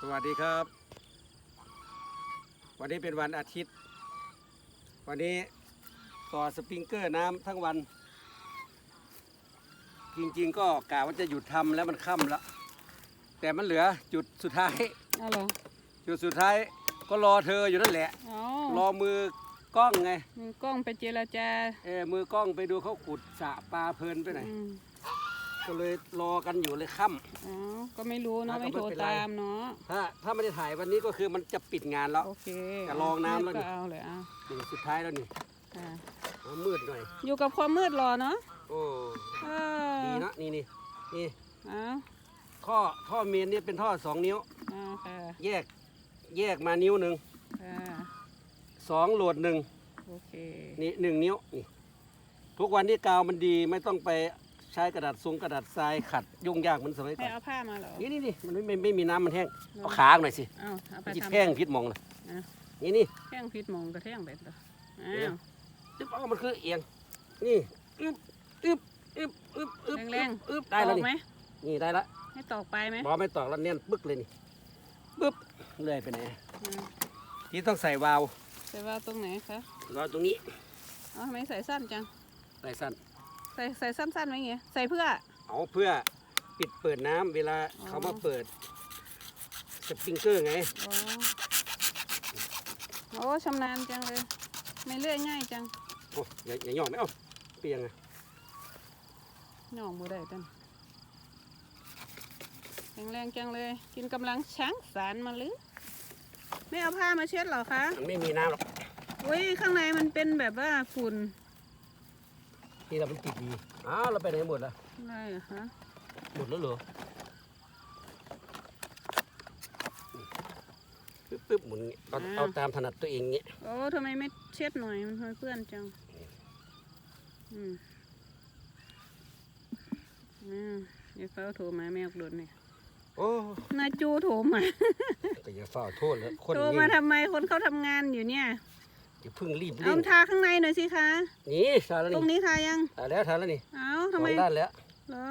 สวัสดีครับ วันนี้เป็นวันอาทิตย์ วันนี้ต่อสปริงเกอร์น้ำทั้งวัน จริงๆ ก็กะว่าจะหยุดทำแล้วมันค่ำแล้ว แต่มันเหลือจุดสุดท้ายเอาเหรอจุดสุดท้ายก็รอเธออยู่นั่นแหละ อ๋อรอมือกล้องไง มือกล้องไปเจรจาเออมือกล้องไปดูเขาขุดสระปลาเพลินไปไหน อืม ก็เลยรอกันอยู่เลยค่ำ อ๋อ ก็ไม่รู้เนาะอะก็ไม่ไม่โทรเป็นไรตามเนาะ ถ้าถ้าไม่ได้ถ่ายวันนี้ก็คือมันจะปิดงานแล้ว โอเคจะลองน้ำแล้วนี่ ก็เอาเลยอะนี่สุดท้ายแล้วนี่อะเอามืดหน่อย อยู่กับความมืดรอเนาะโอ้เออดีนะนี่นี่นี่เอาท่อท่อเมนนี่เป็นท่อสองนิ้ว เอาค่ะแยก แยกมานิ้วหนึ่งค่ะสองโหลดหนึ่งโอเค นี่หนึ่งนิ้วนี่ทุกวันนี้กาวมันดีไม่ต้องไป ใช้กระดาษทรงกระดาษทรายขัดยุ่งยากเหมือนสมัยก่ไม่อนเอาผ้ามาเหรอนี่นี่นี่มันไม่ไม่ไม่มีน้ำมันแห้งเนอะเอาขาหน่อยสิเอาเอาไปมันจะทำแท่งพิษมองเลยอะนี่นี่ แท่งพิษมองกระแท่งแบบเหรออ้าเดี๋ยว ว ตึ๊บเอามันคือเอียง นี่อึ๊บอึ๊บอึ๊บอึ๊บอึ๊บแรงอึ๊บๆได้แล้วตอกนี่ไหมนี่ได้ละให้ตอกไปไหมบอไม่ตอกแล้วแน่นปึ๊กเลยนี่ปึ๊บเลื่อยไปไหนอืมที่ต้องใส่วาล์วใส่ว่าตรงไหนคะวาล์วตรงนี้ เอาทำไมใส่สั้นจัง ใส่สั้น ใส่ใส่สั้นๆไว้ไงใส่เพื่อ เอาเพื่อปิดเปิดน้ำเวลาอ๋อ เขามาเปิดสปริงเกอร์ไงอ๋อโอ้ชำนาญจังเลย ไม่เลื่อยง่ายจังโอ้อย่าอย่าย่อไม่เอาเปียงไงหน่องบ่ได้ตันแข็งแรงจังเลย กินกำลังช้างสารมาหรือไม่เอาผ้ามาเช็ดเหรอคะ มันไม่มีน้ำหรอกอุ้ยข้างในมันเป็นแบบว่าฝุ่น ที่เรามันติดดีอ้าวเราไปไหนหมดละอะไรอะคะหมดแล้วเหรอปึ๊บปึ๊บหมุนอย่างงี้เอาเอาตามถนัดตัวเองเงี้ยโอ้ทำไมไม่เช็ดหน่อยมันทำไมเปื้อนจังอืมอืมเดี๋ยวเขาโทรมาแม่ออกโดนเนี่ยโอ้นายจูโทรมา ก็อย่าเฝ้าโทษเลยคนโทรนี้มาทำไมคนเขาทำงานอยู่เนี่ย อย่าเพิ่งรีบเอาเร่งทาข้างในหน่อยสิคะ นี่ทานแล้วตรงนี่นี้ทายังทานแล้วทานแล้วนี่เอาสทำอไมงด้านแล้วเหรอ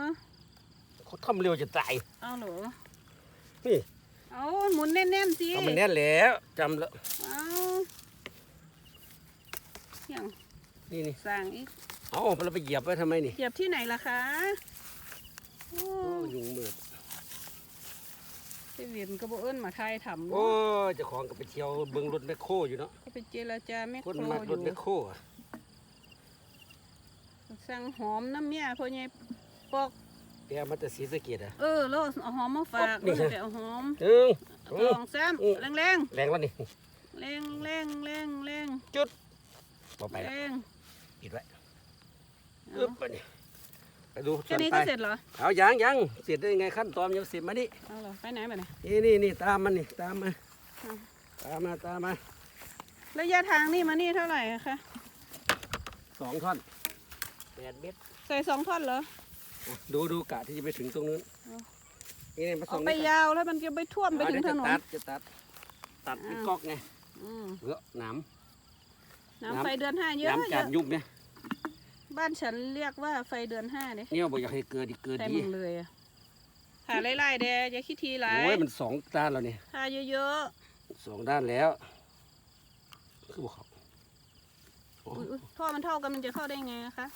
เขาทำเร็วจะตาย เอาเหรอนี่ เอาหมุนแน่นๆสิเอามันแน่นแล้วจำแล้วเอาอย่างนี่นี่สั่งอีกเอาเราไปเหยียบไว้ทำไมนี่เหยียบที่ไหนล่ะคะโอ้โอ้ยุงมืด ไปเวียนกระโบเอิ้นมาทายทำโอ้เนาะเจ้าของก็ไปเที่ยวเบิ่งรถแมคโครอยู่เนาะก็ไปเจรจาแม่คนโครมักอรถยู่แมคโครอะสั่งหอมน้ำเมียพ่อใหญ่ปอกเดี๋ยวมันจะสีสะเกตอะเออแล้วเอาหอมมาฝากนี่ แล้วไปเอาหอมหนึ่งสองสามอืมแรงแรงแรงแล้วนี่แรงแรงแรงแรงบอกไปแรแล้วงปิดไว้เอาอึ๊บไปนี่ ไปดูแค่ส่วนนี้ไปก็เสร็จเหรอเอายังยังเสร็จได้ยังไงขั้นตอนยังเสร็จมานี่เอาเหรอไปไหนไปไหนนี่นี่นี่ตามมันนี่ตามมาเอาตามมาตามมาระยะทางนี่มานี่เท่าไหร่อะคะสองท่อนแปดเมตรใส่สองท่อนเหรออะดูดูกะที่จะไปถึงตรงนู้นเอานี่นี่มาส่เอางไปนี่ก่อนยาวแล้วมันจะไปท่วมไปถึงถนนอ่าเดี๋ยวจะตัดจะตัดตัดเป็นอ้าวก๊อกไงอืมเออหนามน้ำน้ำไฟเดือนห้าเยอะน้ำเยการอะยุบเนี่ย บ้านฉันเรียกว่าไฟเดือนห้าเด้เนี่ยบอกอยากให้เกิดอีกเกิดแต่ดีมึงเลยอะหาไล่ๆเด้อย่าคิดทีไรโอ้ยมันสองด้านแล้วเนี่ยหาเยอะสองด้านแล้ว คือบอกเขาโอ้ๆอุ๊ยๆท่อมันเท่ากันมันจะเข้าได้ไงอะคะ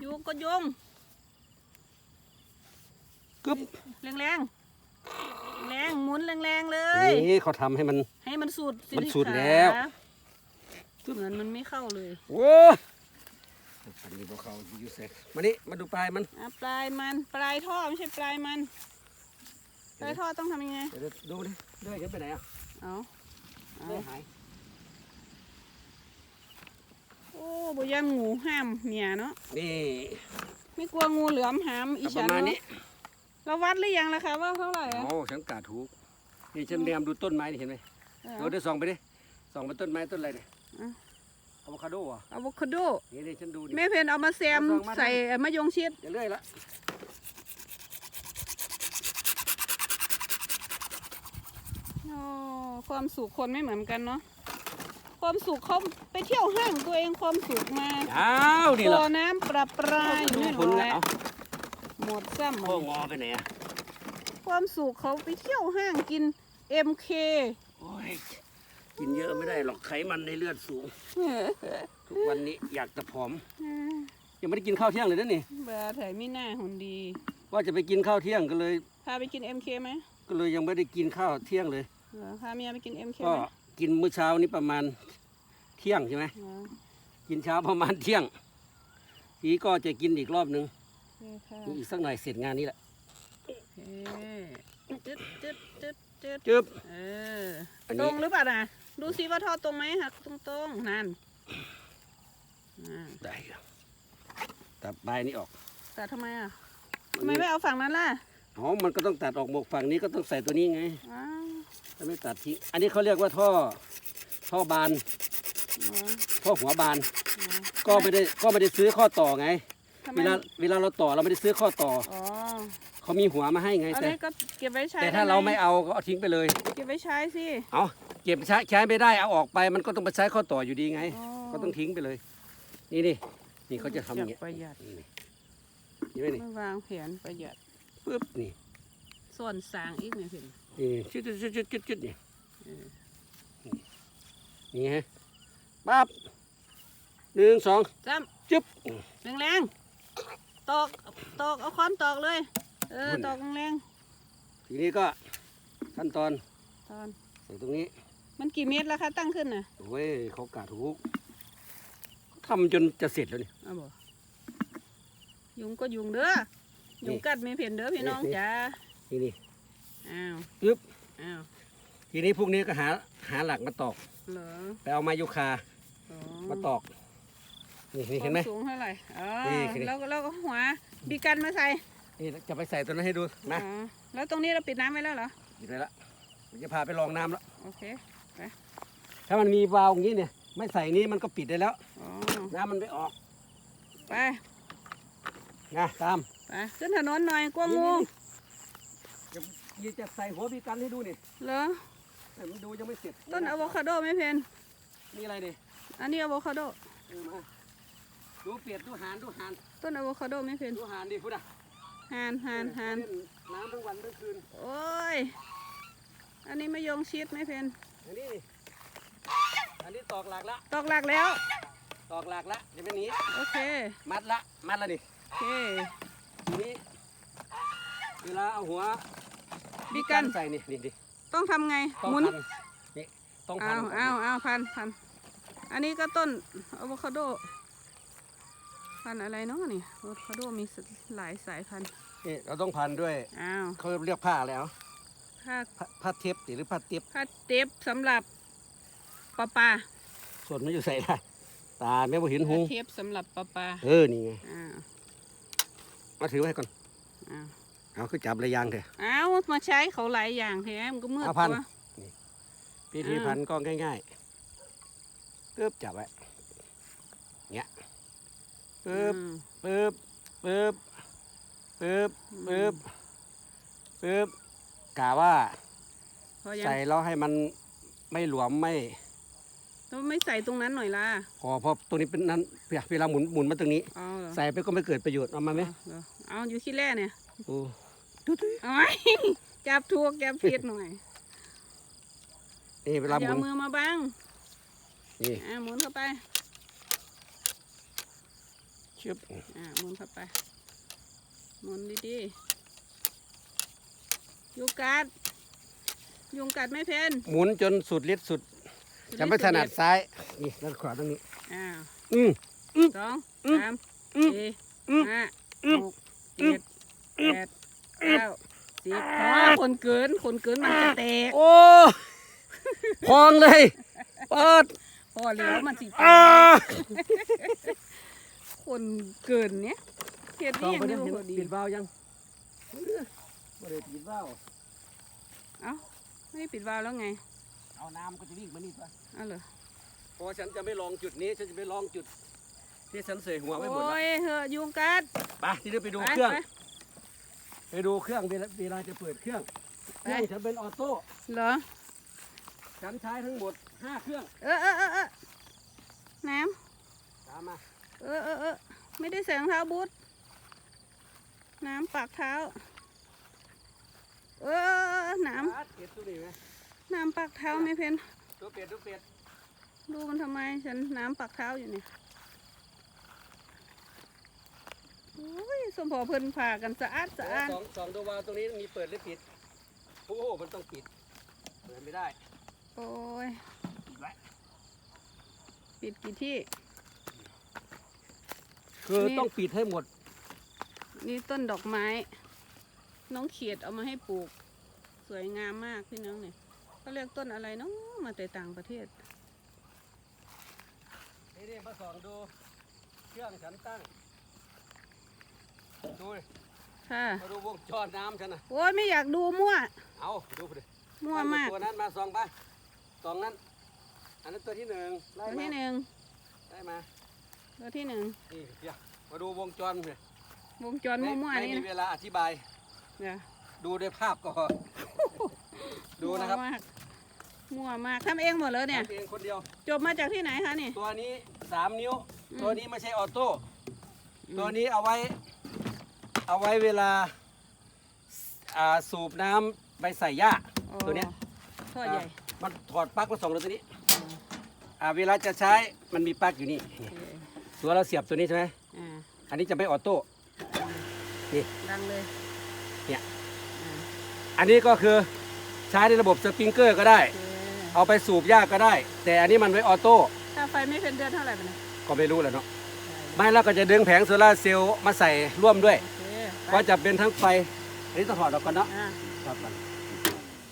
โยงก็โยงกึ๊บแรงแรงๆแรงหมุนแรงๆเลย นี่เขาทำให้มัน ให้มันสูดสิมันสูดขาแล้วเหมือนมันไม่เข้าเลย โอ้ย อันนี้พวกเขาอยู่เซ็มานี่มาดูปลายมันอะปลายมันปลายท่อไม่ใช่ปลายมันปลายท่อต้องทำยังไงเดี๋ยวดูดิเลื่อยกันไปไหนอะเอาเอาเลื่อยหายโอ้บุยันงูห้ามเมียเนาะนี่ไม่กลัวงูเหลือมหามอีเอาปฉัระนมาณเนาะนี้เราวัดหรือยังล่ะคะว่าเท่าไหร่อะโอ้ฉันกาดถูกนี่ฉันแนมดูต้นไม้นี่เห็นไหมเออเดี๋ยวเดี๋ยวส่องไปดิส่องไปต้นไม้ต้นอะไรเนี่ย อะอะโวคาโดอะอะโวคาโดนี่นี่ฉันดูดิ แม่เพนเอามาแซมเอาส่องมา ใส่มะยงชิดอย่าเลื่อยละโอ้ความสุขคนไม่เหมือนกันเนาะความสุขเขาไปเที่ยวห้างตัวเองความสุขมาอ้าวนี่ตัเหรวอน้ำประปรายอยู่ดูนี่ผลแหแล้ละวหมดซ้ำหมโค้ดงอไปไหนอะโค้ความสุขเขาไปเที่ยวห้างกิน MK โอ้ย กินเยอะไม่ได้หรอกไขมันในเลือดสูง ทุกวันนี้อยากจะผอม ยังไม่ได้กินข้าวเที่ยงเลยนะนี่เบอร์ไถไม่น่าหุ่นดี ว่าจะไปกินข้าวเที่ยงก็เลย พาไปกิน MK ไหมก็เลยยังไม่ได้กินข้าวเที่ยงเลย เหรอพาเมียไปกิน MK ก็ไหมกินมื้อเช้านี้ประมาณเที่ยงใช่ไหมเหรอกินเช้าประมาณเที่ยงทีนี้ก็จะกินอีกรอบนึงโอเคค่ะ อีกสักหน่อยเสร็จงานนี้แหละโอเคจึ๊ดจึ๊ดจึ๊ดจึ๊ดจึ๊บ เออ อันตรนี้งหรือเปล่านะ ดูซิว่าทอดตรงไหมหักตรงๆนั่นนั่นได้ครับตัดใบนี้ออกแต่ทำไมอะทำไมไม่เอาฝั่งนั้นล่ะอ๋อมันก็ต้องตัดออกหมกฝั่งนี้ก็ต้องใส่ตัวนี้ไงอ้าวถ้าไม่ตัดทิ้งอันนี้เขาเรียกว่าท่อ ท่อบาน อ๋อท่อหัวบาน อ๋อ ก็ไม่ได้ก็ไม่ได้ซื้อข้อต่อไง ทำไม เวลาเวลาเราต่อเราไม่ได้ซื้อข้อต่ออ๋อเขามีหัวมาให้ไงอันแต่นี้ก็เก็บไว้ใช้แต่ถ้าด้หเราไม่เอาก็เอาทิ้งไปเลย เก็บไว้ใช้สิ เอาเก็บใช้ใช้ไม่ได้เอาออกไป มันก็ต้องไปใช้ข้อต่ออยู่ดีไงอ๋อก็ต้องทิ้งไปเลย นี่นี่นี่เขาจะทำอย่างเงี้ยประหยัดนี่เห็นไหมนี่ไม่วางแผนประหยัดปึ๊บนี่ส่วนสร้างอีกไม่เห็นนี่จุดจุดจุดจุดจุดจุดนี่เออนี่ฮะปั๊บหนึ่งสองจ้จึ๊บำแรงๆตอกตอกเอาค้อนตอกเลย เออนู่นตอกแรงทีนี้ก็ขั้นตอนๆตอนใส่ตรงนี้ มันกี่เมตรแล้วคะตั้งขึ้นน่ะโอ้ยเขากาดทุกทำจนจะเสร็จแล้วนี่ เอาบ่ยุงก็ยุงเด้อนี่ยุงกัดไม่เพียนเด้อพี่น้องนี่ จ้านี่นี่อ้าวปึ๊บอ้าวทีนี้พวกนี้ก็หาหาหลักมาตอก เหรอไปเอามายุคาอ๋อมาตอกนี่นี่เห็นไหม ความสูงเท่าไหร่อ๋อนี่คือแล้วก็แล้วก็หัวบีกันมาใส่นี่จะไปใส่ตัวนั้นให้ดูนะอ๋อแล้วตรงนี้เราปิดน้ำไว้แล้วเหรอหยิบไปละเดี๋ยวจะพาไปลองน้ำแล้วโอเค ถ้ามันมีวาล์วอย่างนี้เนี่ย ไม่ใส่นี้มันก็ปิดได้แล้วอ๋อน้ำมันไม่ออกไปนะตามไปขึ้นถนนหน่อยกลัวงูจะยีจะใส่หัวบีกันให้ดูนี่เหรอแต่มันดูยังไม่เสร็จต้นอะโวคาโดไม่เพนนี่อะไรเนี่ยอันนี้อะโวคาโดเออมาดูเปียดดูหานดูหานต้นอะโวคาโดไม่เพนดูหานดิพูดอะหานหานหานเล่น้ำทั้งวันทั้งคืนโอ้ยอันนี้มะยงชิดไม่เพน อันนี้นี่อันนี้ตอกหลักละ ตอกหลักแล้ว ตอกหลักละเดี๋ยวไปหนี้ โอเค มัดละ มัดละนี่โอเค ทีนี้ เวลาเอาหัวบีกัน ใส่นี่นี่ดิต้องทำไง ต้องหมุน พันนี่ต้องพัอ้านวอ้าวอ้าวพันพัน อันนี้ก็ต้นอะโวคาโด พันธุ์อะไรเนาะนี่อะโวคาโดมีหลายสายพันธุ์ นี่เราต้องพันด้วย อ้าว เขาเรียกผ้าอะไรเอา ผ้าผ้าผ้าเทปหรือผ้าเทปผ้าเต็บสำหรับปลาปลาส่วนไม่อยู่ใส่ได้ตาแม่บ่เห็นหูผ้าเทปสำหรับปลาปลาเออนี่ไงอ้าวมาถือไว้ก่อนอ้าวเอาคือจับระยางเถอะ อ้าวมาใช้เขาหลายอย่างแถมนก็มืดเอาพัน ตัว พิธีอ่าพันก็ง่ายๆปึ๊บจับไว้เงี้ยปึ๊บอืมปึ๊บ ปึ๊บ ปึ๊บ ปึ๊บ ปึ๊บ กะว่าพอยังใส่แล้วให้มันไม่หลวมไม่ต้องไม่ใส่ตรงนั้นหน่อยล่ะพอเพราะตัวนี้เป็นนั้นเวลาหมุนหมุนมาตรงนี้ เอาเหรอใส่ไปก็ไม่เกิดประโยชน์เอามาไหมเอาเหรอเอาอยู่ที่แรกเนี่ยโอ้ดูดิเอาไว้จับถูกจับผิดหน่อยนี่เวลาหอย่ามุน เอามือมาบังนี่อ่าหมุนเข้าไปชึบอ่าหมุนเข้าไปหมุนดีๆ ยุงกัด ยุงกัดไม่เพนหมุนจนสุดฤทธิ์สุด จะไม่ถนัดซ้าย นี่ด้านขวาตรงนี้ อ้าวอืมสองอืมสามอืมสี่อืมห้าอืมหกเจ็ดแปดเก้าสิบพอคนเกิน คนเกินมันจะแตก โอ้พองเลยเปิดพอแล้วมันสิแตอ่ากคนเกินเนี้ยเฮ็ดลองนี่ไปยังดิดูเห็นพอดีปิดวาล์วยัง ไม่ได้ปิดวาล์วเอ้าไม่ได้ปิดวาล์วแล้วไงเอาน้ำก็จะวิ่งมานี่ปะเอาเหรอเพราะว่าฉันจะไม่ลองจุดนี้ ฉันจะไปลองจุด ที่ฉันเสยหัวไว้หมดโอ้แล้วยเหอะยุงกัดไปที่นี่ไปดูไปเครื่อง ไป ไปดูเครื่องเวลาเวลาจะเปิดเครื่องเครื่องฉันเป็นออโต้ เหรอ ฉันใช้ทั้งหมดห้าเครื่อง เออเออเออเออน้ตามมาำเออเออเออไม่ได้ใส่รองเท้าบูทน้ำปากเท้า เออน้ปาดเห็ดตัวนี้ไหมำน้ำปักเท้าไม่เพนตัวเป็ดตัวเป็ดดูมันทำไมฉันน้ำปักเท้าอยู่เนี่ยโอ้ยสมพอเพิ่นผ่ากันสะอาดสะอาดสองสองตัววาล์วตรงนี้มีเปิดหรือปิด โอ้โหมันต้องปิด เปิดไม่ได้ โอ้ยปิดไว้ ปิดกี่ที่ คือนี่ ต้องปิดให้หมด นี่ต้นดอกไม้ น้องเขียดเอามาให้ปลูก สวยงามมากพี่น้องเนี่ยเขาเรียกต้นอะไรเนาะมาแต่ต่างประเทศ นี่นี่มาส่องดูเครื่องฉันตั้ง ดูดิค่ะ มาดูวงจรน้ำฉันนะโอ้ยไม่อยากดูมั่ว เอาดูดิมั่วมาก ตัวนั้นมาส่องไปสองนั้น อันนั้นตัวที่หนึ่งไล่ตัวมาที่หนึ่งได้มา ตัวที่หนึ่งนี่เดี๋ยวมาดูวงจรเลยวงจรมั่วๆไม่นี่มีนะเวลาอธิบาย เดี๋ยวดูด้วยภาพก่อนดูนะครับมั่วมากมั่วมากทำเองหมดเลยเนี่ยทำเองคนเดียว จบมาจากที่ไหนคะนี่ ตัวนี้สามนิ้ว อืม ตัวนี้ไม่ใช่ออโต้อืมตัวนี้เอาไว้ เอาไว้เวลาอ่าสูบน้ำไปใส่หญ้าอ๋อตัวเนี้ย ท่อใหญ่อ่ามันถอดปลั๊กมาส่องเลยตัวนี้อ่าเวลาจะใช้มันมีปลั๊กอยู่นี่ โอเคตัวเราเสียบตัวนี้ใช่ไหม อ่าอันนี้จะไม่ออโต้นี่ดังเลยเนี่ยอ่า อันนี้ก็คือใช้ในระบบสปริงเกอร์ก็ได้โอเคเอาไปสูบหญ้าก็ได้ แต่อันนี้มันไม่ออโต้ถ้าไฟไม่เป็นเดือนเท่าไหร่ไปนะก็ไม่รู้แหละเนาะไม่แล้วก็จะดึงแผงโซลาร์เซลล์มาใส่ร่วมด้วยโอเคไปก็จะเป็นทั้งไฟอันนี้ต้องถอดออกก่อนเนาะอ่าถอดก่อน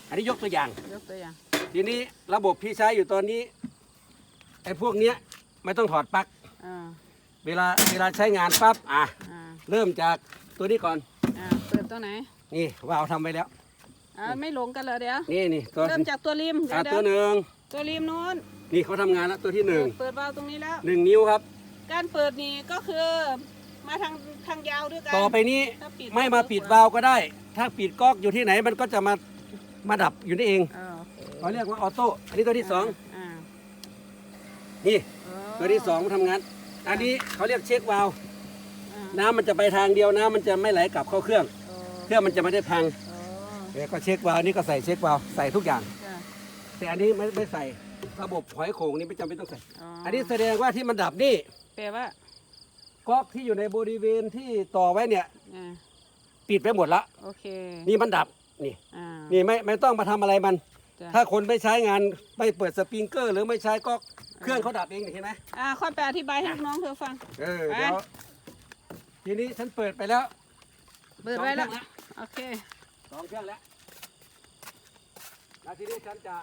อันนี้ยกตัวอย่าง ยกตัวอย่าง ทีนี้ระบบที่ใช้อยู่ตอนนี้ไอ้พวกเนี้ยไม่ต้องถอดปลั๊กอ่าเวลาเวลาใช้งานปั๊บอะอ่าเริ่มจากตัวนี้ก่อนอ่าเปิดตัวไหน นี่ว่าวทำไปแล้ว อ่าไม่หลงกันเลยเดี๋ยวนี่นี่ตัวเริ่มจากตัวริมเดี๋อะยวเดี๋ตัวยวหนึ่งตัวริมนู้นนี่เขาทำงานแล้วตัวที่หนึ่งเปิดวาล์วตรงนี้แล้ว หนึ่งนิ้วครับ การเปิดนี่ก็คือมาทางทางยาวด้วยกันต่อไปนี้ถ้าปิดไม่มาปิดวาล์วก็ได้ ถ้าปิดก๊อกอยู่ที่ไหนมันก็จะมามาดับอยู่นี่เองอ่าโอเคเขาเรียกว่าออโต้อันนี้ตัวที่สองอ่านี่ อ๋อตัวที่สองทำงาน อันนี้เขาเรียกเช็ควาล์วอ่าน้ำมันจะไปทางเดียวน้ำมันจะไม่ไหลกลับเข้าเครื่อง อ๋อเครื่องมันจะไม่ได้พังอ๋อ เดี๋ยวก็เช็ควาล์วนี่ก็ใส่เช็ควาล์วใส่ทุกอย่าง จ้ะแต่อันนี้ไม่ไม่ใส่ระบบหอยโข่งนี่ไม่จำเป็นต้องใส่อ๋ออันนี้แสดงว่าที่มันดับนี่แปลว่าก๊อกที่อยู่ในบริเวณที่ต่อไว้เนี่ย อ่าปิดไปหมดละโอเคนี่มันดับนี่ อ่านี่ไม่ไม่ต้องมาทำอะไรมัน จ้ะถ้าคนไม่ใช้งานไม่เปิดสปริงเกอร์หรือไม่ใช้ก๊อกเครื่องเขาดับเองนี่เห็นไหมอ่าค่อยไปอธิบายให้ลูกน้องเธอฟัง เออไปเดี๋ยวทีนี้ฉันเปิดไปแล้ว เปิดไว้แล้วสองเครื่องโอเค สองเครื่องแล้วแล้วทีนี้ฉันจะ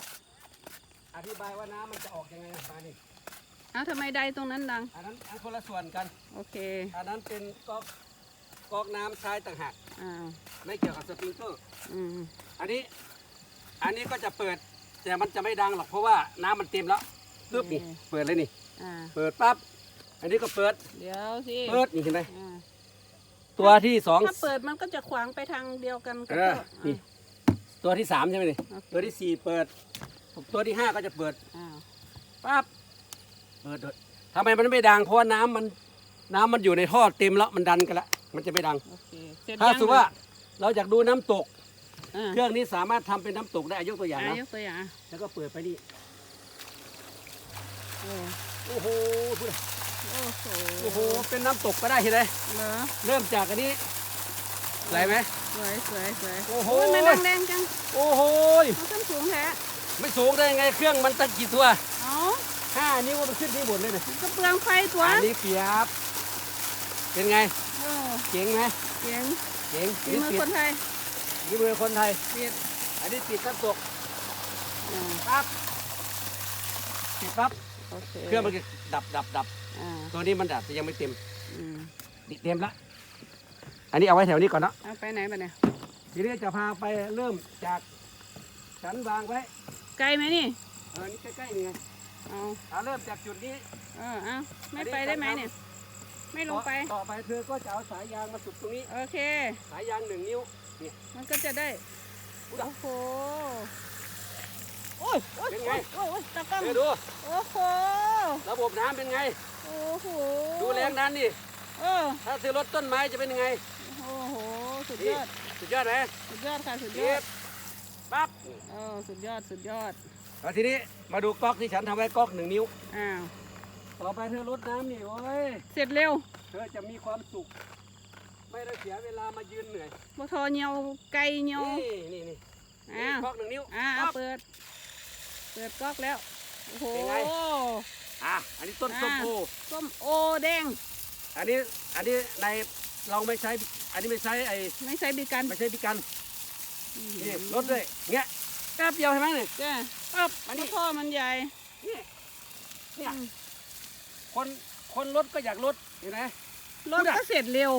อธิบายว่าน้ำมันจะออกยังไงมานี่อ้าวทำไมใดตรงนั้นดัง อันนั้นอันคนละส่วนกัน โอเค อันนั้นเป็นก๊อกก๊อกน้ำใช้ต่างหากอ่าไม่เกี่ยวกับสปริงเกอร์อืมอันนี้ อันนี้ก็จะเปิด แต่มันจะไม่ดังหรอกเพราะว่าน้ำมันเต็มแล้วปึ๊บนี่เปิดเลยนี่ อ่าเปิดปั๊บ อันนี้ก็เปิด เดี๋ยวสิ เปิดนี่เห็นไหมอ่า ตัวที่สองถ้าเปิดมันก็จะขวางไปทางเดียวกันกับเออตัวนี่ ตัวที่สามใช่ไหมนี่อ่าโอเคตัวที่สี่เปิด ตัวที่ห้าก็จะเปิดอ่าปั๊บเปิดด้วยทำไมมันไม่ดังเพราะว่าน้ำมันน้ำมันอยู่ในท่อเต็มแล้วมันดันกันละมันจะไม่ดังโอเคเสร็จถ้ายังสมมติว่าเราอยากดูน้ำตกอ่าเครื่องนี้สามารถทำเป็นน้ำตกได้ยกตัวอย่างอ่านะยกตัวอย่างอะแล้วก็เปิดไปนี่โอ้โอ้โหพูดเลย โอ้โหโอ้โห เป็นน้ำตกก็ได้เห็นไหมเหรอเริ่มจากอันนี้ไหลไหม สวยสวยสวยโอ้โหยมันแรงแรงจัง โอ้โห มันขึ้นสูงแท้ไม่สูงได้ไงเครื่องมันตั้งกี่ตัวเอ๋อห้านิ้วมันขึ้นนี่หมดเลยเนี่ยมันก็เปลืองไฟตัวอันนี้เปียบ เป็นไงโอ้เจ๋งไหมเสียงเจ๋งฝีมือปิดคนไทยฝีมือคนไทยปิดอันนี้ปิดน้ำตกอ่าปั๊บปิดปั๊บโอเคเครื่องมันก็ดับดับดับ อ่าตัวนี้มันดับแต่ยังไม่เต็มอืมดิเต็มละ อันนี้เอาไว้แถวนี้ก่อนเนาะ เอาไปไหนบ้เนี่ยทีนี้จะพาไปเริ่มจากฉันวางไว้ไกลไหมนี่เออนี่ใกล้ๆนี่ไงเอาเอาเริ่มจากจุดนี้เออเอาไม่ไปได้ไหมเนี่ย ไม่ลงไป ต่อไปเธอก็จะเอาสายยางมาสุดตรงนี้ โอเค สายยางหนึ่งนิ้ว นี่ มันก็จะได้อุ๊ยโอ้โหโอ้ยโอ้ยเป็นโอ้ไงยโอ้ยโอ้ยตากล้องเธอดู โอ้โห ระบบน้ำเป็นไง โอ้โหดูแรงดันนี่เออถ้าเธอรดต้นไม้จะเป็นยังไง โอ้โห สุดนี่ยอด สุดยอดไหมสุดยอดค่ะ สุดยเย็อดบปั๊บนี่โอ้สุดยอด สุดยอดแล้วทีนี้มาดูก๊อกที่ฉันทำไว้ก๊อกหนึ่งนิ้ว อ้าว ต่อไปเธอรดน้ำนี่โอ้ย เสร็จเร็ว เธอจะมีความสุข ไม่ได้เสียเวลามายืนเหนื่อยบ่ทอเหนียวไก่เหนียว นี่นี่นี่อ้าวก๊อกหนึ่งนิ้วอ่าปั๊บเปิด เปิดก๊อกแล้ว โอ้โหเป็นไง อะอันนี้ต้นส้มโอส้มโอแดง อันนี้อันนี้ในเราไม่ใช้ อันนี้ไม่ใช้ไอ้ไม่ใช่บีกันไม่ใช่พิกันนี่รถด้วยเงี้ยแป๊บเดียวใช่ไหมเนี่ยจ้าปั๊บอันแล้นี้วท่อมันใหญ่เนี่ยเนี่ยอืมคนคนรถก็อยากรถเห็นไหมรถก็เสร็จเร็ว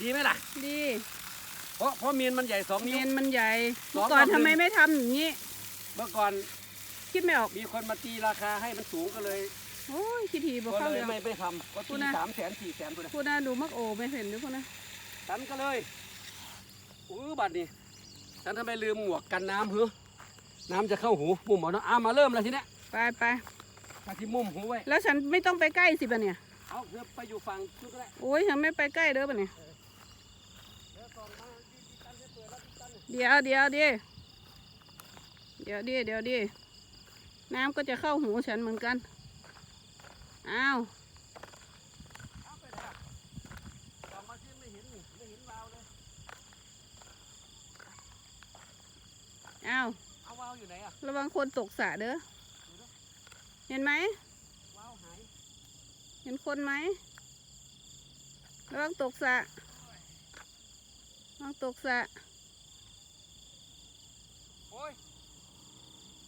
ดีไหมล่ะ ดีเพราะเพราะเมียนมันใหญ่สองเมนิ้ว นมันใหญ่สองเมื่อก่อนกับหนึ่ง ทำไมไม่ทำอย่างนี้ เมื่อก่อน คิดไม่ออกมีคนมาตีราคาให้มันสูงก็เลยโอ้ยขี้ทีบอกก็เข้าเลเรื่ยองไม่ไม่ทำก็พูตีดนะสามแสนสี่แสนตัวนะพูดนะดูมักโอไม่เห็นด้วยพูดนะฉันก็เลยอู้บัดนี้ฉันทำไมลืมหมวกกันน้ำเหรอน้ำจะเข้าหูมุมเอาเนาะอะมาเริ่มแล้วทีเนี้ยไปไปมาที่มุมหูไว้แล้วฉันไม่ต้องไปใกล้สิบะเนี่ยเอาเพื่อไปอยู่ฝั่งนู้นก็ได้โอ้ยฉันไม่ไปใกล้เด้อปะเนี่ยเดี๋ยวส่องมาที่ที่ตั้นจะเปิดแล้วที่ตั้นเดี๋ยวเดี๋ยวเดี๋ยวเดี๋ยวเดี๋ยวเดี๋ยวเดี๋ยว น้ำก็จะเข้าหูฉันเหมือนกัน อ้าวเอาไปเถอะส่องมาที่ไม่เห็นนี่ไม่เห็นวาวเลยอ้าวเอาวาวอยู่ไหนอะระวังคนตกสระเด้อ เห็นไหมวาวหาย เห็นคนไหมระวังตกสระระวังตกสระโอ้ย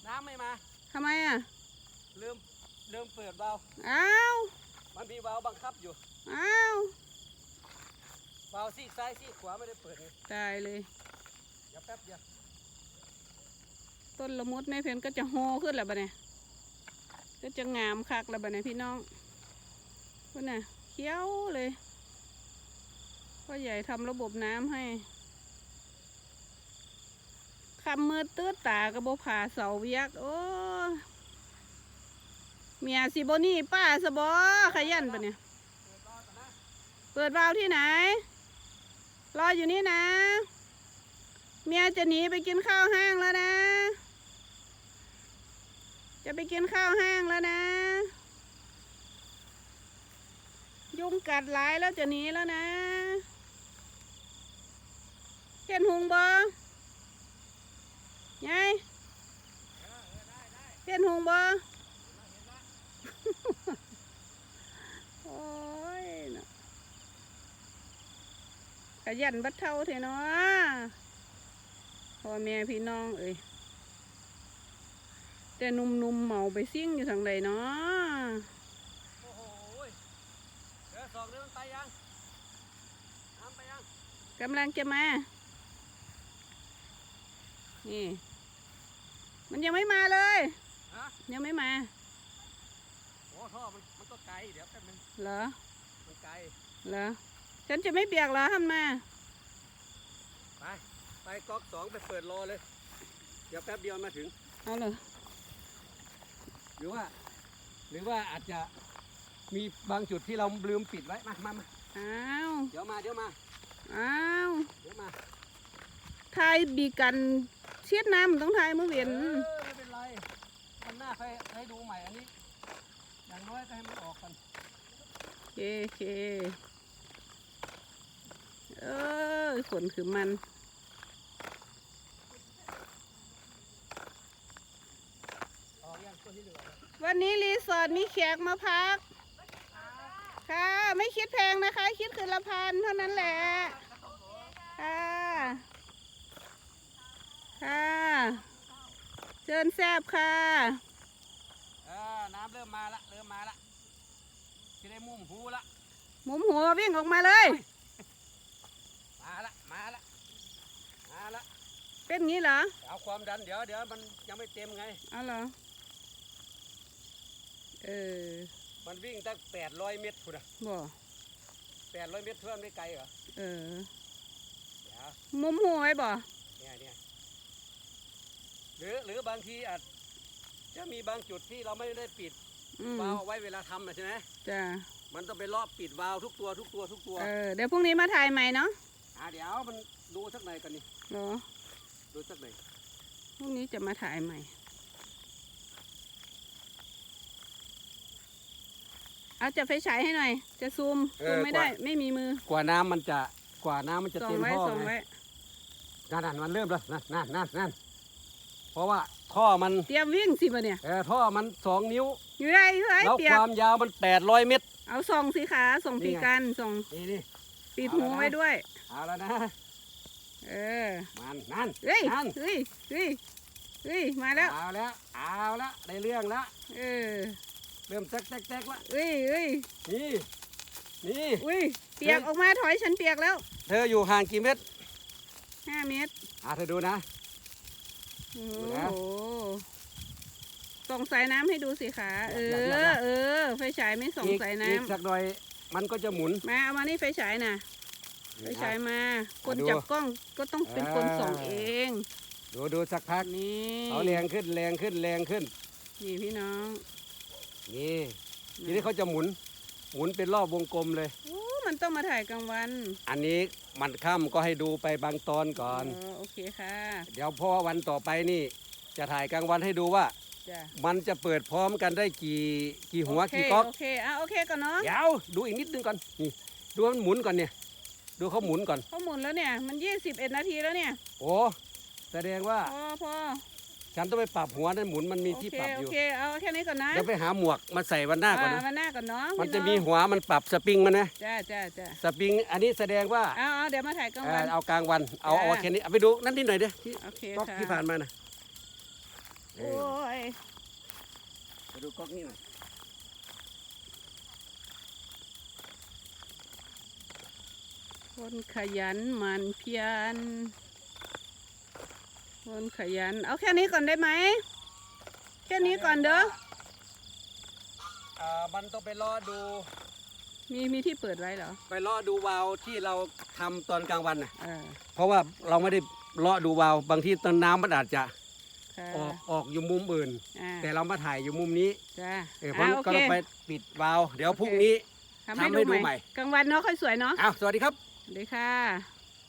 น้ำไม่มาทำไมอะลืมลืมเปิดวาล์วอ้าวมันมีวาล์วบังคับอยู่อ้าววาล์วซีกซ้ายซีกขวาไม่ได้เปิดไงตายเลย เดี๋ยวแป๊บเดียวต้นละมุดในเพนก็จะโฮขึ้นแล้วบะเนี่ยก็จะงามคักแล้วบะเนี่ยพี่น้องพุ่นน่ะเขียวเลยพ่อใหญ่ทำระบบน้ำให้คำมือตื้อตากระโบผ่าเสาเวียกโอ้ย เมียสิโบนี่ป้าสบอขยันปะเนี่ย เปิดวาล์วที่ไหน รออยู่นี่นะ เมียจะหนีไปกินข้าวห้างแล้วนะ จะไปกินข้าวห้างแล้วนะ ยุงกัดหลายแล้วจะหนีแล้วนะเห็นหุงบ่ยายเห็นหุงบ่โอ้ยเนาะ ขยันบัดเท่าเถอะเนาะพ่อแม่พี่น้องเอ้ยแต่หนุ่มๆเมาไปซิ่งอยู่ทางใดเนาะโอ้โหยเดี๋ยวสองเดือนมันไปยังน้ำไปยังกำลังจะมา นี่ มันยังไม่มาเลยฮะยังไม่มาโอ้ท่อมันมันก็ไกลเดี๋ยวแป๊บนึงเหรอ มันไกล เหรอ ฉันจะไม่เบียกเหรอท่านมาไป ไปก๊อกสองไปเปิดรอเลย เดี๋ยวแป๊บเดียวมาถึง เอาเลยหรือว่า หรือว่าอาจจะมีบางจุดที่เราลืมปิดไว้ มามามาอ้าวเดี๋ยวมาเดี๋ยวมาอ้าวเดี๋ยวมาทายบีกันเชียดน้ำมันต้องทายมือเวียนเออไม่เป็นไรมันหน้าไปให้ดูใหม่อันนี้ อย่างน้อยก็ให้มันออกกัน โอเคโอเค เออฝนคือมันออกยังตัวที่เหลือวันนี้รีสอร์ทมีแขกมาพัก ค่ะ ไม่คิดแพงนะคะ คิดคืนละพันเท่านั้นแหละ ค่ะ ค่ะ เชิญแซบค่ะเออน้ำเริ่มมาละ เริ่มมาละจะได้มุมหูละ หมุมหัววิ่งออกมาเลยมา ละมาละมาละเป็นงี้เหรอเอาความดันเดี๋ยวเดี๋ยวมันยังไม่เต็มไงเอาเหรอเออมันวิ่งตั้งแปดร้อยเมตรคุณอะบ่แปดร้อยเมตรเท่านั้นไม่ไกลเหรอเออเดี๋ยวมุมหัวไว้บ่เนี่ยเนี่ยหรือหรือบางทีอาจจะมีบางจุดที่เราไม่ได้ปิดอืมวาล์วเอาไว้เวลาทำนะใช่ไหมจ้ะมันต้องไปรอบปิดวาล์วทุกตัวทุกตัวทุกตัว เออเดี๋ยวพรุ่งนี้มาถ่ายใหม่เนาะ อ่าเดี๋ยวมันดูสักหน่อยกันนี่เหรอดูสักหน่อยพรุ่งนี้จะมาถ่ายใหม่ เอาจับไฟฉายให้หน่อย จะซูมเอซูอมไม่ได้กว่าไม่มีมือ กว่าน้ำมันจะกว่าน้ำมันจะส่องเต็มไว้ท่อส่องไงไว้ นั่นนั่นมันเริ่มแล้วนั่นนั่นนั่นนั่นเพราะว่าท่อมันเตรียมวิ่งสิบะเนี่ย เออท่อมันสองนิ้ว อยู่ไรอยู่ไรแล้วเปียคกวามยาวมันแปดร้อยเมตร เอาส่องสิขาส่องนี่ปีไงกันส่องนี่นี่ปิดเอาหูแล้วนะไว้ด้วย เอาแล้วนะ เออ มันนั่น เฮ้ยนั่น เฮ้ยเฮ้ยเฮ้ยมาแล้ว เอาแล้ว เอาแล้วได้เรื่องแล้ว เออ เริ่มแจ๊กแจ๊กแจ๊กละเฮ้ยเฮ้ยนี่ นี่ อุ้ย เปียกออกมาถอยฉันเปียกแล้ว เธออยู่ห่างกี่เมตรห้าเมตร อะเธอดูนะ โอ้ดูนะโหส่องสายน้ำให้ดูสิขา เออยากอยากอยากอเออ ไฟฉายไม่ส่องอีกสายอีกน้ำสักหน่อย มันก็จะหมุน มาเอามานี่ไฟฉายน่ะ ไฟฉายมา คนดูจับกล้องก็ต้องเป็นคนอ่าส่องเอง ดูดูสักพักนี่เขาแรงขึ้นแรงขึ้นแรงขึ้น นี่พี่น้อง นี่ทีนี้เขาจะหมุน หมุนเป็นรอบวงกลมเลยโอ้มันต้องมาถ่ายกลางวัน อันนี้มันค่ำก็ให้ดูไปบางตอนก่อนเออโอเคค่ะ เดี๋ยวพอวันต่อไปนี่ จะถ่ายกลางวันให้ดูว่าจ้ะมันจะเปิดพร้อมกันได้กี่กี่หัวโอเคกี่ก๊อกโอเคอะโอเคก่อนเนาะเดี๋ยวดูอีกนิดนึงก่อนนี่ดูมันหมุนก่อนเนี่ย ดูเขาหมุนก่อน เขาหมุนแล้วเนี่ย มันยี่สิบเอ็ดนาทีแล้วเนี่ยโอ้แสดงว่าพอพอฉันต้องไปปรับหัวนั่นหมุนมันมีโอที่เคปรับโออยู่เคเอาแค่นี้ก่อนนะเดี๋ยวไปหาหมวกมาใส่วันหน้าก่อนอ่นะมาหน้าก่อนเนาะมันจะพี่มีหัวมันปรับสปริงมันนะจ้าจ้าจ้าสปริงอันนี้แสดงว่าเอาเอาเดี๋ยวมาถ่ายกลางเอ่วัอนเอากลางวันเอาเอาจ้าแค่นี้เอาไปดูนั่นนิดหน่อยเด้อที่โอเคก๊อกค่ะที่ผ่านมานะเอโอ้อยไปดูก๊อกนี่หน่อย คนขยันหมันเพียร คนขยัน เอาแค่นี้ก่อนได้ไหม แค่นี้ก่อนเด้อ อ่ามันต้องไปรอดู มีมีที่เปิดไว้เหรอไปรอดูวาล์วที่เราทำตอนกลางวันน่ะเออเพราะว่าเราไม่ได้เลาะดูวาล์วบางทีตอนน้ำมันอาจจะค่ะออกออกอยู่มุมอื่น อ่าแต่เรามาถ่ายอยู่มุมนี้จ้าเออเพราะฉะนั้นโอก็เคต้องไปปิดวาล์วเดี๋ยวโอเคพรุ่งนี้ ทำให้ทำให้ดูดูใหใหม่ ม่ กลางวันเนาะค่อยสวยเนาะ อ้าวสวัสดีครับสวัส ดีค่ะ